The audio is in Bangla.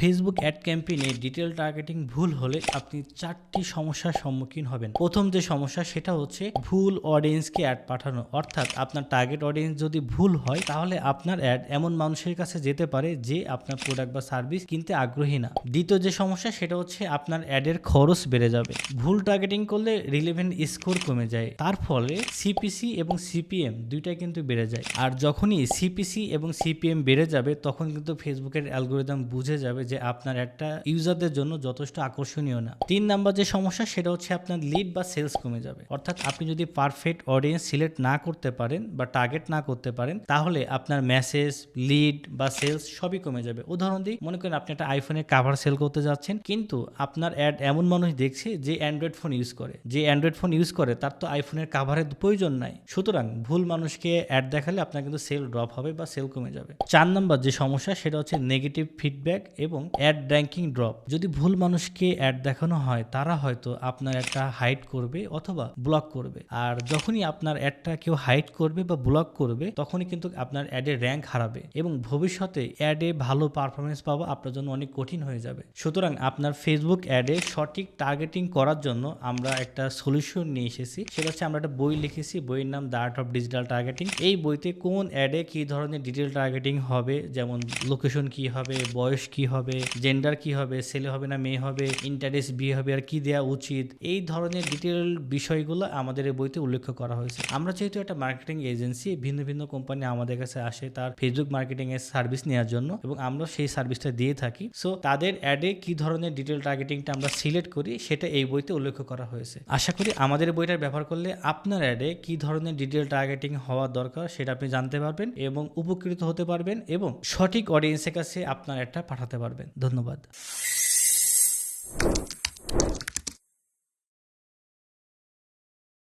ফেসবুক অ্যাড ক্যাম্পেইনে ডিটেল টার্গেটিং ভুল হলে আপনি চারটি সমস্যার সম্মুখীন হবেন। প্রথম যে সমস্যা, সেটা হচ্ছে ভুল অডিয়েন্সকে অ্যাড পাঠানো। অর্থাৎ আপনার টার্গেট অডিয়েন্স যদি ভুল হয়, তাহলে আপনার অ্যাড এমন মানুষের কাছে যেতে পারে যে আপনার প্রোডাক্ট বা সার্ভিস কিনতে আগ্রহী না। দ্বিতীয় যে সমস্যা, সেটা হচ্ছে আপনার অ্যাডের খরচ বেড়ে যাবে। ভুল টার্গেটিং করলে রিলেভেন্ট স্কোর কমে যায়। তার ফলে সিপিসি এবং সিপিএম দুইটাই কিন্তু বেড়ে যায়। আর যখনই সিপিসি এবং সিপিএম বেড়ে যাবে, তখন কিন্তু ফেসবুকের অ্যালগোরিদম বুঝে যাবে যে আপনার একটা ইউজারদের জন্য যথেষ্ট আকর্ষণীয় না। তিন নাম্বার যে সমস্যা, সেটা হচ্ছে আপনার লিড বা সেলস কমে যাবে। অর্থাৎ আপনি যদি পারফেক্ট অডিয়েন্স সিলেক্ট না করতে পারেন বা টার্গেট না করতে পারেন, তাহলে আপনার মেসেজ লিড বা সেলস সবই কমে যাবে। উদাহরণ দিই, মনে করেন আপনি একটা আইফোনের কাভার সেল করতে যাচ্ছেন, কিন্তু আপনার অ্যাড এমন মানুষ দেখছে যে অ্যান্ড্রয়েড ফোন ইউজ করে। যে অ্যান্ড্রয়েড ফোন ইউজ করে, তার তো আইফোনের কাভারের প্রয়োজন নাই। সুতরাং ভুল মানুষকে অ্যাড দেখালে আপনার কিন্তু সেল ড্রপ হবে বা সেল কমে যাবে। চার নাম্বার যে সমস্যা, সেটা হচ্ছে নেগেটিভ ফিডব্যাক এবং অ্যাড র্যাঙ্কিং ড্রপ যদি ভুল মানুষকে অ্যাড দেখানো হয়, তারা হয়তো আপনার একটা হাইড করবে অথবা ব্লক করবে। আর যখনই আপনার অ্যাডটা কেউ হাইড করবে বা ব্লক করবে, তখনই কিন্তু আপনার অ্যাডের র্যাঙ্ক হারাবে এবং ভবিষ্যতে অ্যাডে ভালো পারফরমেন্স পাওয়া আপনার জন্য অনেক কঠিন হয়ে যাবে। সুতরাং আপনার ফেসবুক অ্যাডে সঠিক টার্গেটিং করার জন্য আমরা একটা সলিউশন নিয়ে এসেছি। সেটা হচ্ছে আমরা একটা বই লিখেছি, বইয়ের নাম the art of digital targeting এই বইতে কোন অ্যাডে কি ধরনের ডিটেল টার্গেটিং হবে, যেমন লোকেশন কি হবে, বয়স কি হবে জেন্ডার কি হবে, ছেলে হবে না মেয়ে হবে ইন্টারেস্ট বিয়ে হবে আর কি দেওয়া উচিত, এই ধরনের ডিটেল বিষয়গুলো আমাদের এই বইতে উল্লেখ করা হয়েছে। আমরা যেহেতু একটা মার্কেটিং এজেন্সি ভিন্ন ভিন্ন কোম্পানি আমাদের কাছে আসে তার ফেসবুক মার্কেটিং এর সার্ভিস নেওয়ার জন্য এবং আমরা সেই সার্ভিসটা দিয়ে থাকি। সো তাদের অ্যাডে কি ধরনের ডিটেল টার্গেটিংটা আমরা সিলেক্ট করি, সেটা এই বইতে উল্লেখ করা হয়েছে। আশা করি আমাদের বইটা ব্যবহার করলে আপনার অ্যাডে কি ধরনের ডিটেল টার্গেটিং হওয়া দরকার, সেটা আপনি জানতে পারবেন এবং উপকৃত হতে পারবেন এবং সঠিক অডিয়েন্সের কাছে আপনার অ্যাডটা পাঠাতে পারবেন। ধন্যবাদ।